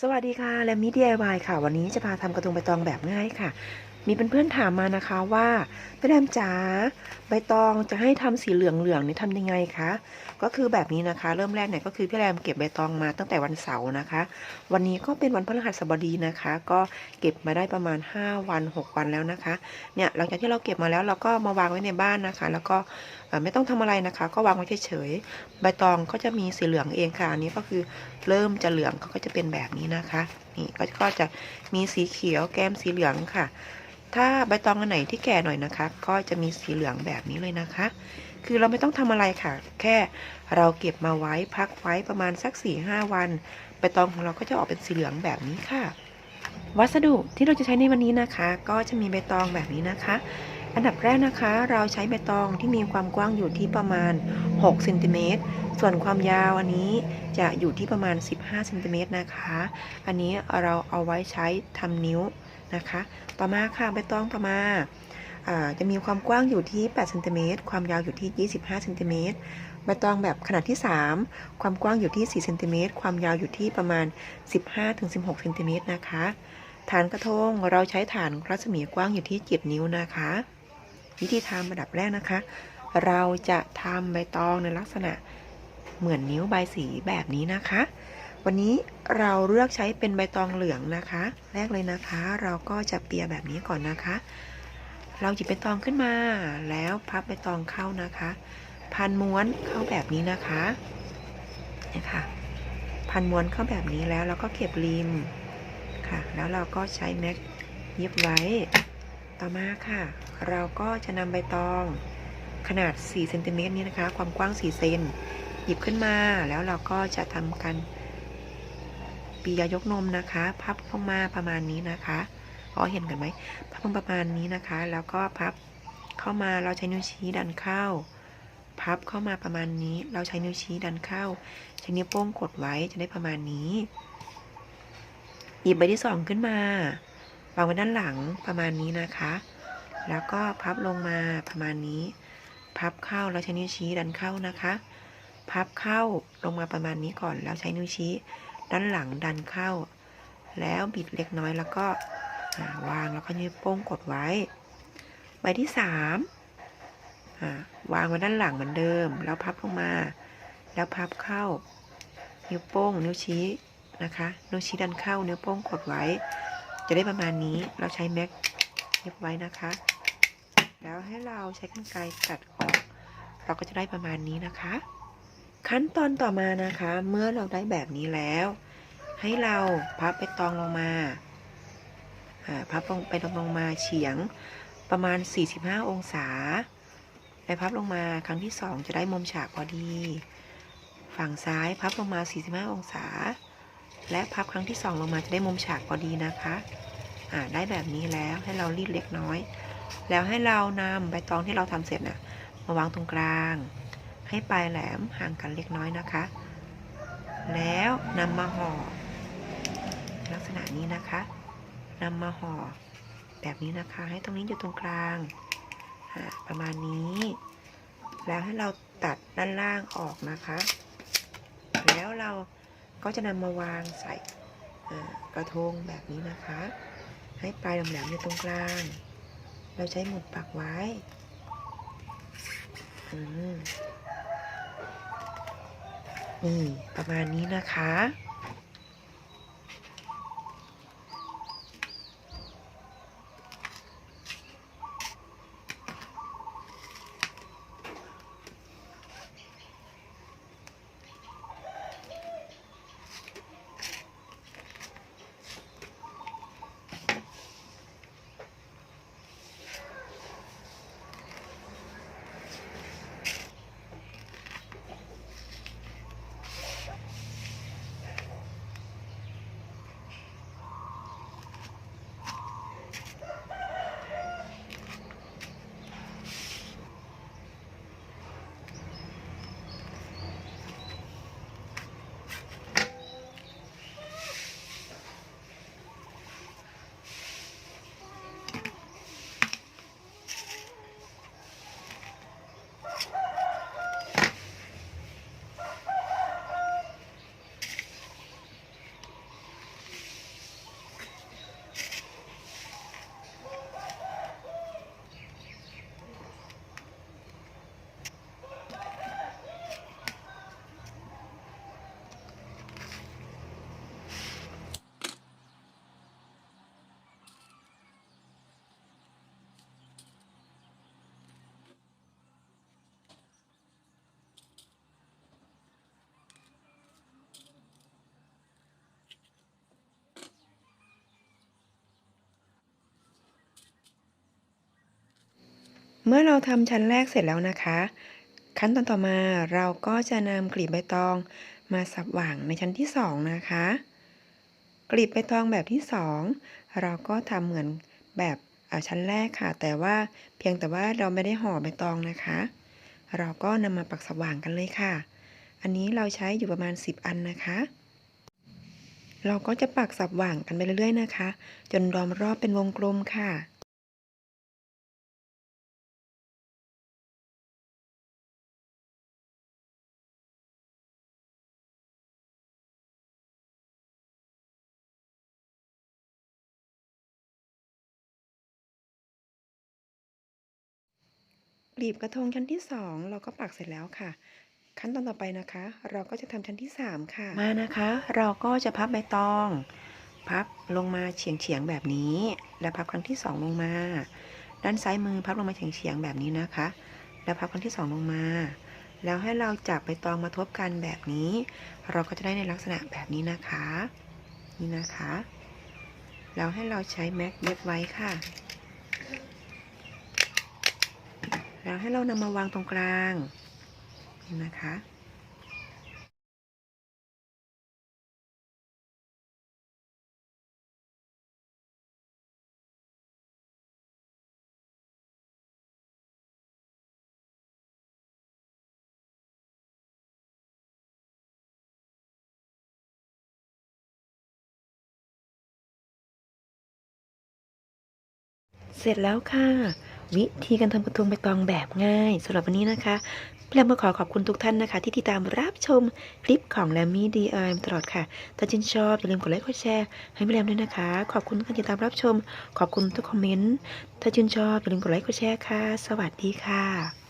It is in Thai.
สวัสดีค่ะและมิ DIY ค่ะ วันนี้จะพาทำกระทงใบตองแบบง่ายค่ะ มีเพื่อนๆถามมานะคะว่าพี่แรมจ๋าใบตองจะให้ทำสีเหลืองๆนี่ทำยังไงคะก็คือแบบนี้นะคะ เริ่มแรกเนี่ยก็คือพี่แรมเก็บใบตองมาตั้งแต่วันเสาร์นะคะ วันนี้ก็เป็นวันพฤหัสบดีนะคะ ก็เก็บมาได้ประมาณ 5 วัน 6 วันแล้วนะคะเนี่ยหลังจากที่เราเก็บมาแล้วเราก็มาวางไว้ในบ้านนะคะ แล้วก็ ไม่ต้องทำอะไรนะคะ ก็วางไว้เฉยๆใบตองก็จะมีสีเหลืองเองค่ะอันนี้ก็คือเริ่มจะเหลืองก็จะเป็นแบบนี้นะคะนี่ก็จะมีสีเขียวแก้มสีเหลืองค่ะ ถ้าใบตองอันไหนที่แก่หน่อยนะคะ ก็จะมีสีเหลืองแบบนี้เลยนะคะ คือเราไม่ต้องทำอะไรค่ะ แค่เราเก็บมาไว้พักไว้ประมาณสัก4ี่ห้าวันใบตองของเราก็จะออกเป็นสีเหลืองแบบนี้ค่ะ วัสดุที่เราจะใช้ในวันนี้นะคะ ก็จะมีใบตองแบบนี้นะคะ อันดับแรกนะคะ เราใช้ใบตองที่มีความกว้างอยู่ที่ประมาณ6เซนติเมตรส่วนความยาวอันนี้จะอยู่ที่ประมาณ 15เซนติเมตรนะคะ อันนี้เราเอาไว้ใช้ทำนิ้วนะคะ ต่อมาค่ะใบตองต่อมาอ่าจะมีความกว้างอยู่ที่8เซนติเมตรความยาวอยู่ที่ 25เซนติเมตรใบตองแบบขนาดที่ 3 ความกว้างอยู่ที่4เซนติเมตรความยาวอยู่ที่ประมาณ 15-16เซนติเมตรนะคะ ฐานกระทงเราใช้ฐานรัศมีกว้างอยู่ที่7นิ้วนะคะ วิธีทำระดับแรกนะคะ เราจะทำใบตองในลักษณะเหมือนนิ้วใบสีแบบนี้นะคะ วันนี้เราเลือกใช้เป็นใบตองเหลืองนะคะ แรกเลยนะคะ เราก็จะเปียแบบนี้ก่อนนะคะ เราหยิบใบตองขึ้นมา แล้วพับใบตองเข้านะคะ พันม้วนเข้าแบบนี้นะคะนี่ค่ะ พันม้วนเข้าแบบนี้แล้วเราก็เก็บริมค่ะ แล้วเราก็ใช้แม็กเย็บไว้ ต่อมาค่ะ เราก็จะนำใบตองขนาด4เซนติเมตรนี้นะคะ ความกว้าง4เซนหยิบขึ้นมาแล้วเราก็จะทำกันปียยกนมนะคะ พับลงมาประมาณนี้นะคะอ๋อเห็นกันไหมพับลงประมาณนี้นะคะ แล้วก็พับเข้ามาเราใช้นิ้วชี้ดันเข้า พับเข้ามาประมาณนี้ เราใช้นิ้วชี้ดันเข้า ใช้นิ้วโป้งกดไว้จะได้ประมาณนี้ หยิบใบที่สองขึ้นมา วางไว้ด้านหลังประมาณนี้นะคะ แล้วก็พับลงมาประมาณนี้ พับเข้าแล้วใช้นิ้วชี้ดันเข้านะคะ พับเข้าลงมาประมาณนี้ก่อนแล้วใช้นิ้วชี้ ด้านหลังดันเข้า แล้วบิดเล็กน้อยแล้วก็วางแล้วก็นิ้วโป้งกดไว้ ใบที่สามวางไว้ด้านหลังเหมือนเดิม แล้วพับลงมา แล้วพับเข้า นิ้วโป้ง นิ้วชี้นะคะ นิ้วชี้ดันเข้า นิ้วโป้งกดไว้ จะได้ประมาณนี้เราใช้แม็กเย็บไว้นะคะ แล้วให้เราใช้กรรไกรตัดออก เราก็จะได้ประมาณนี้นะคะ ขั้นตอนต่อมานะคะ เมื่อเราได้แบบนี้แล้ว ให้เราพับไปตองลงมาพับลงไปลงมาเฉียงประมาณ 45 องศาไปพับลงมาครั้งที่สองจะได้มุมฉากพอดี ฝั่งซ้ายพับลงมา 45 องศา และพับครั้งที่สองลงมาจะได้มุมฉากพอดีนะคะอ่าได้แบบนี้แล้วให้เรารีดเล็กน้อย แล้วให้เรานำใบตองที่เราทำเสร็จน่ะมาวางตรงกลาง ให้ปลายแหลมห่างกันเล็กน้อยนะคะ แล้วนำมาห่อลักษณะนี้นะคะนำมาห่อแบบนี้นะคะ ให้ตรงนี้อยู่ตรงกลางประมาณนี้ แล้วให้เราตัดด้านล่างออกนะคะ แล้วเรา ก็จะนำมาวางใส่กระทงแบบนี้นะคะ ให้ปลายแหลมๆอยู่ตรงกลาง เราใช้หมุดปักไว้อืมนี่ประมาณนี้นะคะ เมื่อเราทำชั้นแรกเสร็จแล้วนะคะ ขั้นตอนต่อมาเราก็จะนำกลีบใบตองมาสับหว่างในชั้นที่สองนะคะ กลีบใบตองแบบที่สองเราก็ทำเหมือนแบบอ่าชั้นแรกค่ะ แต่ว่าเพียงแต่ว่าเราไม่ได้ห่อใบตองนะคะ เราก็นำมาปักสว่างกันเลยค่ะ อันนี้เราใช้อยู่ประมาณ 10 อันนะคะ เราก็จะปักสับหว่างกันไปเรื่อยๆนะคะ จนล้อมรอบเป็นวงกลมค่ะ กลีบกระทงชั้นที่สองเราก็ปักเสร็จแล้วค่ะ ขั้นตอนต่อไปนะคะ เราก็จะทำชั้นที่สามค่ะ มานะคะ เราก็จะพับใบตอง พับลงมาเฉียงเฉียงๆแบบนี้ แล้วพับครั้งที่สองลงมา ด้านซ้ายมือพับลงมาเฉียงเฉียงๆแบบนี้นะคะ แล้วพับครั้งที่สองลงมา แล้วให้เราจับใบตองมาทบกันแบบนี้ เราก็จะได้ในลักษณะแบบนี้นะคะ นี่นะคะ แล้วให้เราใช้แม็กเย็บไว้ค่ะ แล้วให้เรานำมาวางตรงกลางนี่นะคะเสร็จแล้วค่ะ วิธีการทำกระทงใบตองแบบง่ายสำหรับวันนี้นะคะแรมก็ขอขอบคุณทุกท่านนะคะ ที่ติดตามรับชมคลิปของแรมมี่ดีไอตลอดค่ะ ถ้าชื่นชอบอย่าลืมกดไลค์กดแชร์ให้แรมด้วยนะคะ ขอบคุณการติดตามรับชม ขอบคุณทุกคอมเมนต์ถ้าชื่นชอบอย่าลืมกดไลค์กดแชร์ค่ะ สวัสดีค่ะ